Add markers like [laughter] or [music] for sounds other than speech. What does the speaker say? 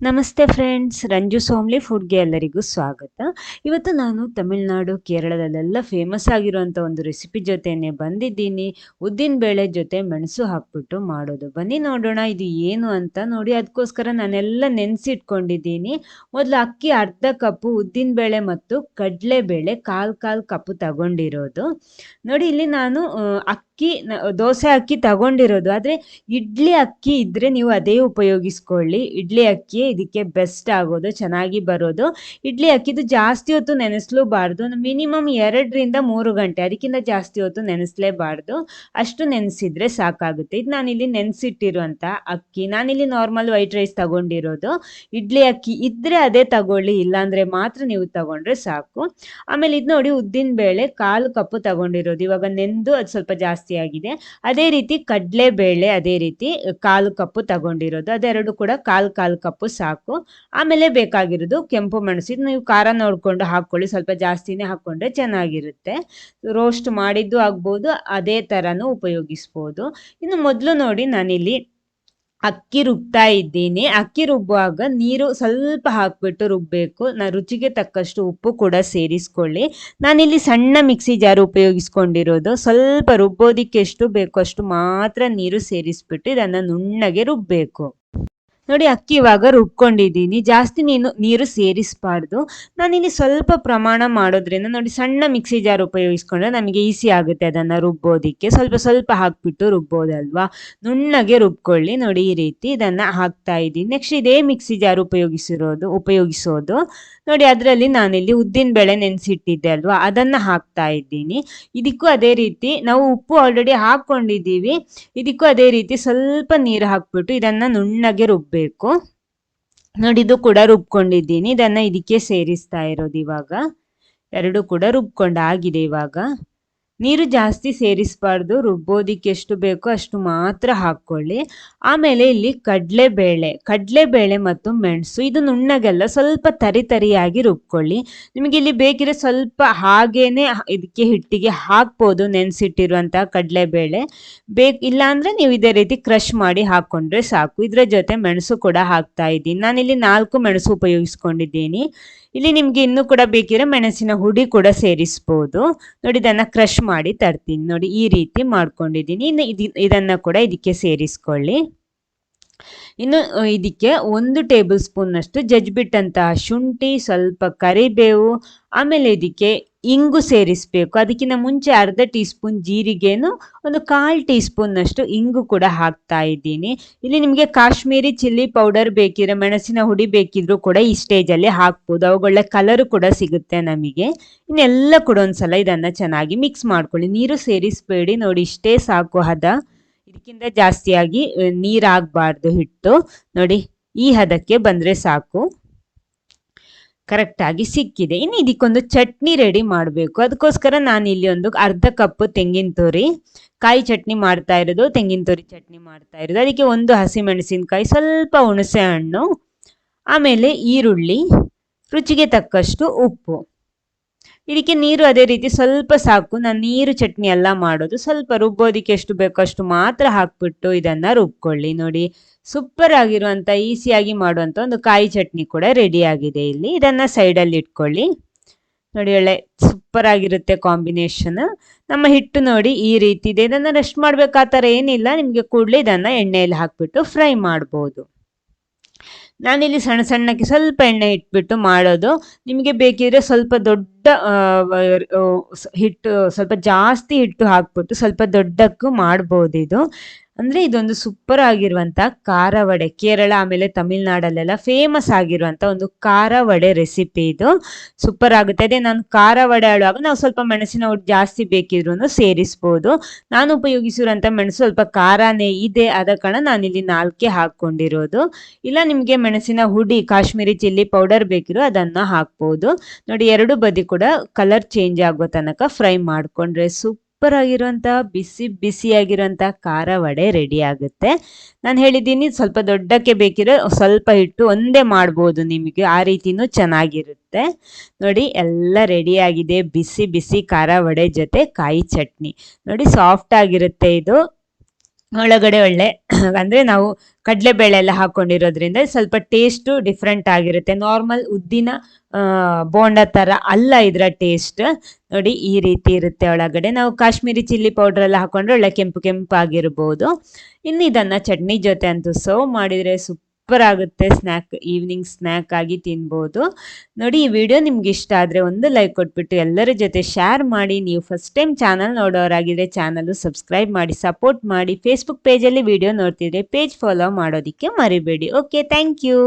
ನಮಸ್ತೆ ಫ್ರೆಂಡ್ಸ್ ರಂಜು ಸೋಮ್ಲಿ, ಫುಡ್ಗೆ ಎಲ್ಲರಿಗೂ ಸ್ವಾಗತ. ಇವತ್ತು ನಾನು ತಮಿಳುನಾಡು, ಕೇರಳದಲ್ಲೆಲ್ಲ ಫೇಮಸ್ ಆಗಿರುವಂಥ ಒಂದು ರೆಸಿಪಿ ಜೊತೆನೆ ಬಂದಿದ್ದೀನಿ. ಉದ್ದಿನ ಬೇಳೆ ಜೊತೆ ಮೆಣಸು ಹಾಕ್ಬಿಟ್ಟು ಮಾಡೋದು. ಬನ್ನಿ ನೋಡೋಣ, ಇದು ಏನು ಅಂತ ನೋಡಿ. ಅದಕ್ಕೋಸ್ಕರ ನಾನೆಲ್ಲ ನೆನೆಸಿಟ್ಕೊಂಡಿದ್ದೀನಿ. ಮೊದಲು ಅಕ್ಕಿ ಅರ್ಧ ಕಪ್ಪು ಉದ್ದಿನ ಬೇಳೆ ಮತ್ತು ಕಡಲೆಬೇಳೆ ಕಾಲು ಕಾಲು ಕಪ್ಪು ತಗೊಂಡಿರೋದು. ನೋಡಿ, ಇಲ್ಲಿ ನಾನು ಅಕ್ಕಿ ದೋಸೆ ಅಕ್ಕಿ ತಗೊಂಡಿರೋದು. ಆದರೆ, ಇಡ್ಲಿ ಅಕ್ಕಿ ಇದ್ದರೆ ನೀವು ಅದೇ ಉಪಯೋಗಿಸ್ಕೊಳ್ಳಿ. ಇಡ್ಲಿ ಅಕ್ಕಿ ಇದಕ್ಕೆ ಬೆಸ್ಟ್ ಆಗೋದು, ಚೆನ್ನಾಗಿ ಬರೋದು. ಇಡ್ಲಿ ಅಕ್ಕಿದು ಜಾಸ್ತಿ ಹೊತ್ತು ನೆನೆಸ್ಲೂಬಾರ್ದು. ಮಿನಿಮಮ್ ಎರಡರಿಂದ ಮೂರು ಗಂಟೆ, ಅದಕ್ಕಿಂತ ಜಾಸ್ತಿ ಹೊತ್ತು ನೆನೆಸ್ಲೇಬಾರ್ದು. ಅಷ್ಟು ನೆನೆಸಿದ್ರೆ ಸಾಕಾಗುತ್ತೆ. ಇದು ನಾನಿಲ್ಲಿ ನೆನೆಸಿಟ್ಟಿರುವಂಥ ಅಕ್ಕಿ. ನಾನಿಲ್ಲಿ ನಾರ್ಮಲ್ ವೈಟ್ ರೈಸ್ ತಗೊಂಡಿರೋದು. ಇಡ್ಲಿ ಅಕ್ಕಿ ಇದ್ದರೆ ಅದೇ ತಗೊಳ್ಳಿ, ಇಲ್ಲಾಂದರೆ ಮಾತ್ರ ನೀವು ತಗೊಂಡ್ರೆ ಸಾಕು. ಆಮೇಲೆ ಇದು ನೋಡಿ ಉದ್ದಿನ ಬೇಳೆ, ಕಾಲು ಕಪ್ಪು ತಗೊಂಡಿರೋದು. ಇವಾಗ ನೆಂದು ಅದು ಸ್ವಲ್ಪ ಜಾಸ್ತಿ ಆಗಿದೆ. ಅದೇ ರೀತಿ ಕಡಲೆ ಬೇಳೆ ಅದೇ ರೀತಿ ಕಾಲು ಕಪ್ಪು ತಗೊಂಡಿರೋದು. ಅದೆರಡು ಕೂಡ ಕಾಲು ಕಾಲು ಕಪ್ಪು ಸಾಕು. ಆಮೇಲೆ ಬೇಕಾಗಿರೋದು ಕೆಂಪು ಮೆಣಸು. ನೀವು ಖಾರ ನೋಡಿಕೊಂಡು ಹಾಕ್ಕೊಳ್ಳಿ. ಸ್ವಲ್ಪ ಜಾಸ್ತಿನೇ ಹಾಕ್ಕೊಂಡ್ರೆ ಚೆನ್ನಾಗಿರುತ್ತೆ. ರೋಸ್ಟ್ ಮಾಡಿದ್ದು ಆಗ್ಬೋದು. ಅದೇ ಥರನೂ ಉಪಯೋಗಿಸ್ಬೋದು. ಇನ್ನು ಮೊದಲು ನೋಡಿ ನಾನಿಲ್ಲಿ ಅಕ್ಕಿ ರುಬ್ತಾ ಇದ್ದೀನಿ. ಅಕ್ಕಿ ರುಬ್ಬುವಾಗ ನೀರು ಸ್ವಲ್ಪ ಹಾಕ್ಬಿಟ್ಟು ರುಬ್ಬಬೇಕು ನಾ ರುಚಿಗೆ ತಕ್ಕಷ್ಟು ಉಪ್ಪು ಕೂಡ ಸೇರಿಸ್ಕೊಳ್ಳಿ. ನಾನಿಲ್ಲಿ ಸಣ್ಣ ಮಿಕ್ಸಿ ಜಾರು ಉಪಯೋಗಿಸ್ಕೊಂಡಿರೋದು. ಸ್ವಲ್ಪ ರುಬ್ಬೋದಿಕ್ಕೆ ಎಷ್ಟು ಬೇಕೋ ಅಷ್ಟು ಮಾತ್ರ ನೀರು ಸೇರಿಸ್ಬಿಟ್ಟು ಇದನ್ನು ನುಣ್ಣಗೆ ರುಬ್ಬಬೇಕು ನೋಡಿ, ಅಕ್ಕಿ ಇವಾಗ ರುಬ್ಕೊಂಡಿದ್ದೀನಿ. ಜಾಸ್ತಿ ನೀನು, ನೀರು ಸೇರಿಸಬಾರ್ದು. ನಾನಿಲ್ಲಿ ಸ್ವಲ್ಪ ಪ್ರಮಾಣ ಮಾಡೋದ್ರಿಂದ ನೋಡಿ, ಸಣ್ಣ ಮಿಕ್ಸಿ ಜಾರ್ ಉಪಯೋಗಿಸ್ಕೊಂಡ್ರೆ ನಮಗೆ ಈಸಿ ಆಗುತ್ತೆ ಅದನ್ನು ರುಬ್ಬೋದಿಕ್ಕೆ. ಸ್ವಲ್ಪ ಸ್ವಲ್ಪ ಹಾಕ್ಬಿಟ್ಟು ರುಬ್ಬೋದಲ್ವಾ? ನುಣ್ಣಗೆ ರುಬ್ಕೊಳ್ಳಿ. ನೋಡಿ, ಈ ರೀತಿ ಇದನ್ನು ಹಾಕ್ತಾ ಇದ್ದೀನಿ. ನೆಕ್ಸ್ಟ್ ಇದೇ ಮಿಕ್ಸಿ ಜಾರ್ ಉಪಯೋಗಿಸಿರೋದು, ಉಪಯೋಗಿಸೋದು. ನೋಡಿ, ಅದರಲ್ಲಿ ನಾನಿಲ್ಲಿ ಉದ್ದಿನ ಬೇಳೆ ನೆನೆಸಿಟ್ಟಿದ್ದೆ ಅಲ್ವಾ? ಅದನ್ನು ಹಾಕ್ತಾ ಇದ್ದೀನಿ. ಇದಕ್ಕೂ ಅದೇ ರೀತಿ, ನಾವು ಉಪ್ಪು ಆಲ್ರೆಡಿ ಹಾಕ್ಕೊಂಡಿದ್ದೀವಿ. ಇದಕ್ಕೂ ಅದೇ ರೀತಿ ಸ್ವಲ್ಪ ನೀರು ಹಾಕ್ಬಿಟ್ಟು ಇದನ್ನು ನುಣ್ಣಗೆ ರುಬ್ಬಬೇಕು ನೋಡಿ ಇದು ಕೂಡ ರುಬ್ಕೊಂಡಿದ್ದೀನಿ. ಇದನ್ನು ಇದಕ್ಕೆ ಸೇರಿಸ್ತಾ ಇರೋದು ಇವಾಗ. ಎರಡು ಕೂಡ ರುಬ್ಕೊಂಡಾಗಿದೆ ಇವಾಗ. ನೀರು ಜಾಸ್ತಿ ಸೇರಿಸಬಾರ್ದು, ರುಬ್ಬೋದಿಕ್ಕೆ ಎಷ್ಟು ಬೇಕೋ ಅಷ್ಟು ಮಾತ್ರ ಹಾಕ್ಕೊಳ್ಳಿ. ಆಮೇಲೆ ಇಲ್ಲಿ ಕಡಲೆಬೇಳೆ ಕಡಲೆಬೇಳೆ ಮತ್ತು ಮೆಣಸು, ಇದು ನುಣ್ಣಗೆಲ್ಲ ಸ್ವಲ್ಪ ತರಿ ತರಿಯಾಗಿ ರುಬ್ಕೊಳ್ಳಿ. ನಿಮಗೆ ಇಲ್ಲಿ ಬೇಕಿದ್ರೆ ಸ್ವಲ್ಪ ಹಾಗೇನೆ ಇದಕ್ಕೆ ಹಿಟ್ಟಿಗೆ ಹಾಕ್ಬೋದು ನೆನೆಸಿಟ್ಟಿರುವಂತಹ ಕಡಲೆಬೇಳೆ. ಬೇಕು, ಇಲ್ಲಾಂದರೆ ನೀವು ಇದೇ ರೀತಿ ಕ್ರಷ್ ಮಾಡಿ ಹಾಕ್ಕೊಂಡ್ರೆ ಸಾಕು. ಇದರ ಜೊತೆ ಮೆಣಸು ಕೂಡ ಹಾಕ್ತಾ ಇದ್ದೀನಿ. ನಾನಿಲ್ಲಿ ನಾಲ್ಕು ಮೆಣಸು ಉಪಯೋಗಿಸ್ಕೊಂಡಿದ್ದೀನಿ. ಇಲ್ಲಿ ನಿಮಗೆ ಇನ್ನೂ ಕೂಡ ಬೇಕಿದ್ರೆ ಮೆಣಸಿನ ಹುಡಿ ಕೂಡ ಸೇರಿಸ್ಬೋದು. ನೋಡಿ, ಇದನ್ನ ಕ್ರಷ್ ಮಾಡಿ ತರ್ತೀನಿ. ನೋಡಿ, ಈ ರೀತಿ ಮಾಡ್ಕೊಂಡಿದ್ದೀನಿ. ಇನ್ನು ಇದನ್ನ ಕೂಡ ಇದಕ್ಕೆ ಸೇರಿಸ್ಕೊಳ್ಳಿ. ಇನ್ನು ಇದಕ್ಕೆ ಒಂದು ಟೇಬಲ್ ಸ್ಪೂನ್ನಷ್ಟು ಜಜ್ಬಿಟ್ಟಂತಹ ಶುಂಠಿ, ಸ್ವಲ್ಪ ಕರಿಬೇವು, ಆಮೇಲೆ ಇದಕ್ಕೆ ಇಂಗು ಸೇರಿಸಬೇಕು. ಅದಕ್ಕಿಂತ ಮುಂಚೆ ಅರ್ಧ ಟೀ ಸ್ಪೂನ್ ಜೀರಿಗೆನು ಒಂದು ಕಾಲು ಟೀ ಸ್ಪೂನ್ನಷ್ಟು ಇಂಗು ಕೂಡ ಹಾಕ್ತಾ ಇದ್ದೀನಿ. ಇಲ್ಲಿ ನಿಮಗೆ ಕಾಶ್ಮೀರಿ ಚಿಲ್ಲಿ ಪೌಡರ್ ಬೇಕಿದ್ರೆ, ಮೆಣಸಿನ ಹುಡಿ ಬೇಕಿದ್ರು ಕೂಡ ಈ ಸ್ಟೇಜಲ್ಲಿ ಹಾಕ್ಬೋದು. ಅವುಗಳ ಕಲರು ಕೂಡ ಸಿಗುತ್ತೆ ನಮಗೆ. ಇನ್ನೆಲ್ಲ ಕೂಡ ಒಂದ್ಸಲ ಇದನ್ನು ಚೆನ್ನಾಗಿ ಮಿಕ್ಸ್ ಮಾಡ್ಕೊಳ್ಳಿ. ನೀರು ಸೇರಿಸಬೇಡಿ ನೋಡಿ, ಇಷ್ಟೇ ಸಾಕು ಹದ. ಇದಕ್ಕಿಂತ ಜಾಸ್ತಿಯಾಗಿ ನೀರಾಗಬಾರ್ದು ಹಿಟ್ಟು. ನೋಡಿ, ಈ ಹದಕ್ಕೆ ಬಂದರೆ ಸಾಕು. ಕರೆಕ್ಟಾಗಿ ಸಿಕ್ಕಿದೆ. ಇನ್ನು ಇದಕ್ಕೊಂದು ಚಟ್ನಿ ರೆಡಿ ಮಾಡಬೇಕು. ಅದಕ್ಕೋಸ್ಕರ ನಾನು ಇಲ್ಲಿ ಒಂದು ಅರ್ಧ ಕಪ್ ತೆಂಗಿನ ತುರಿ, ಕಾಯಿ ಚಟ್ನಿ ಮಾಡ್ತಾ ಇರೋದು, ತೆಂಗಿನ ತುರಿ ಚಟ್ನಿ ಮಾಡ್ತಾ ಇರೋದು. ಅದಕ್ಕೆ ಒಂದು ಹಸಿಮೆಣಸಿನಕಾಯಿ, ಸ್ವಲ್ಪ ಹುಣಸೆ ಹಣ್ಣು, ಆಮೇಲೆ ಈರುಳ್ಳಿ, ರುಚಿಗೆ ತಕ್ಕಷ್ಟು ಉಪ್ಪು. ಇದಕ್ಕೆ ನೀರು ಅದೇ ರೀತಿ ಸ್ವಲ್ಪ ಸಾಕು. ನಾನು ನೀರು ಚಟ್ನಿ ಎಲ್ಲ ಮಾಡೋದು. ಸ್ವಲ್ಪ ರುಬ್ಬೋದಿಕ್ಕೆ ಎಷ್ಟು ಬೇಕೋ ಅಷ್ಟು ಮಾತ್ರ ಹಾಕ್ಬಿಟ್ಟು ಇದನ್ನು ರುಬ್ಕೊಳ್ಳಿ. ನೋಡಿ ಸೂಪರ್ ಆಗಿರುವಂಥ ಈಸಿಯಾಗಿ ಮಾಡುವಂಥ ಒಂದು ಕಾಯಿ ಚಟ್ನಿ ಕೂಡ ರೆಡಿ ಆಗಿದೆ ಇಲ್ಲಿ. ಇದನ್ನು ಸೈಡಲ್ಲಿ ಇಟ್ಕೊಳ್ಳಿ. ನೋಡಿ, ಒಳ್ಳೆ ಸೂಪರ್ ಆಗಿರುತ್ತೆ ಕಾಂಬಿನೇಷನ್ ನಮ್ಮ ಹಿಟ್ಟು ನೋಡಿ ಈ ರೀತಿ ಇದೆ. ಇದನ್ನು ರೆಸ್ಟ್ ಮಾಡಬೇಕಾ ಥರ ಏನಿಲ್ಲ. ನಿಮಗೆ ಕೂಡಲೇ ಇದನ್ನು ಎಣ್ಣೆಯಲ್ಲಿ ಹಾಕ್ಬಿಟ್ಟು ಫ್ರೈ ಮಾಡ್ಬೋದು. ನಾನಿಲ್ಲಿ ಸಣ್ಣ ಸಣ್ಣಕ್ಕೆ ಸ್ವಲ್ಪ ಎಣ್ಣೆ ಇಟ್ಬಿಟ್ಟು ಮಾಡೋದು. ನಿಮಗೆ ಬೇಕಿದ್ರೆ ಸ್ವಲ್ಪ ದೊಡ್ಡ ಹಿಟ್ಟು ಸ್ವಲ್ಪ ಜಾಸ್ತಿ ಹಿಟ್ಟು ಹಾಕ್ಬಿಟ್ಟು ಸ್ವಲ್ಪ ದೊಡ್ಡಕ್ಕೂ ಮಾಡ್ಬೋದಿದು. ಅಂದರೆ ಇದೊಂದು ಸೂಪರ್ ಆಗಿರುವಂತ ಖಾರ ವಡೆ ಕೇರಳ, ಆಮೇಲೆ ತಮಿಳ್ನಾಡಲ್ಲೆಲ್ಲ ಫೇಮಸ್ ಆಗಿರುವಂತ ಒಂದು ಖಾರ ವಡೆ ರೆಸಿಪಿ ಇದು. ಸೂಪರ್ ಆಗುತ್ತೆ. ಅದೇ ನಾನು ಖಾರ ವಡೆ ಆಡುವಾಗ ನಾವು ಸ್ವಲ್ಪ ಮೆಣಸಿನ ಒಟ್ಟು ಜಾಸ್ತಿ ಬೇಕಿದ್ರು ಸೇರಿಸ್ಬೋದು. ನಾನು ಉಪಯೋಗಿಸಿರುವಂಥ ಮೆಣಸು ಸ್ವಲ್ಪ ಖಾರನೇ ಇದೆ ಆದ ಕಾರಣ ನಾನಿಲ್ಲಿ ನಾಲ್ಕೆ ಹಾಕೊಂಡಿರೋದು ಇಲ್ಲ, ನಿಮಗೆ ಮೆಣಸಿನ ಹುಡಿ, ಕಾಶ್ಮೀರಿ ಚಿಲ್ಲಿ ಪೌಡರ್ ಬೇಕಿರೋ ಅದನ್ನ ಹಾಕ್ಬೋದು. ನೋಡಿ, ಎರಡು ಬದಿ ಕೂಡ ಕಲರ್ ಚೇಂಜ್ ಆಗೋ ತನಕ ಫ್ರೈ ಮಾಡಿಕೊಂಡ್ರೆ ಸೂಪ್ ಸೂಪರ್ ಆಗಿರುವಂತಹ ಬಿಸಿ ಬಿಸಿಯಾಗಿರುವಂತಹ ಖಾರ ವಡೆ ರೆಡಿ ಆಗುತ್ತೆ. ನಾನು ಹೇಳಿದ್ದೀನಿ ಸ್ವಲ್ಪ ದೊಡ್ಡಕ್ಕೆ ಬೇಕಿರೋ ಸ್ವಲ್ಪ ಇಟ್ಟು ಒಂದೇ ಮಾಡ್ಬೋದು ನಿಮಗೆ, ಆ ರೀತಿನೂ ಚೆನ್ನಾಗಿರುತ್ತೆ. ನೋಡಿ, ಎಲ್ಲ ರೆಡಿ ಆಗಿದೆ. ಬಿಸಿ ಬಿಸಿ ಖಾರ ವಡೆ ಜೊತೆ ಕಾಯಿ ಚಟ್ನಿ. ನೋಡಿ ಸಾಫ್ಟ್ ಆಗಿರುತ್ತೆ ಇದು. ಒಳಗಡೆ ಒಳ್ಳೆ, [clears throat] ಅಂದರೆ ನಾವು ಕಡಲೆಬೇಳೆ ಎಲ್ಲ ಹಾಕ್ಕೊಂಡಿರೋದ್ರಿಂದ ಸ್ವಲ್ಪ ಟೇಸ್ಟು ಡಿಫ್ರೆಂಟ್ ಆಗಿರುತ್ತೆ. ನಾರ್ಮಲ್ ಉದ್ದಿನ ಬೋಂಡ ಥರ ಅಲ್ಲ ಇದರ ಟೇಸ್ಟ್ ನೋಡಿ ಈ ರೀತಿ ಇರುತ್ತೆ ಒಳಗಡೆ. ನಾವು ಕಾಶ್ಮೀರಿ ಚಿಲ್ಲಿ ಪೌಡರ್ ಎಲ್ಲ ಹಾಕೊಂಡ್ರೆ ಒಳ್ಳೆ ಕೆಂಪು ಕೆಂಪಾಗಿರ್ಬೋದು. ಇನ್ನು ಇದನ್ನು ಚಟ್ನಿ ಜೊತೆ ಅಂತೂ ಸರ್ವ್ ಮಾಡಿದರೆ ಸೂಪರ್ ಆಗುತ್ತೆ ಸ್ನ್ಯಾಕ್ ಈವ್ನಿಂಗ್ ಸ್ನ್ಯಾಕ್ ಆಗಿ ತಿನ್ಬೋದು. ನೋಡಿ, ಈ ವಿಡಿಯೋ ನಿಮ್ಗೆ ಇಷ್ಟ ಆದರೆ ಒಂದು ಲೈಕ್ ಕೊಟ್ಬಿಟ್ಟು ಎಲ್ಲರ ಜೊತೆ ಶೇರ್ ಮಾಡಿ. ನೀವು ಫಸ್ಟ್ ಟೈಮ್ ಚಾನಲ್ ನೋಡೋರಾಗಿದ್ರೆ ಚಾನಲ್ ಸಬ್ಸ್ಕ್ರೈಬ್ ಮಾಡಿ ಸಪೋರ್ಟ್ ಮಾಡಿ. ಫೇಸ್ಬುಕ್ ಪೇಜಲ್ಲಿ ವಿಡಿಯೋ ನೋಡ್ತಿದ್ರೆ ಪೇಜ್ ಫಾಲೋ ಮಾಡೋದಕ್ಕೆ ಮರಿಬೇಡಿ. Okay thank you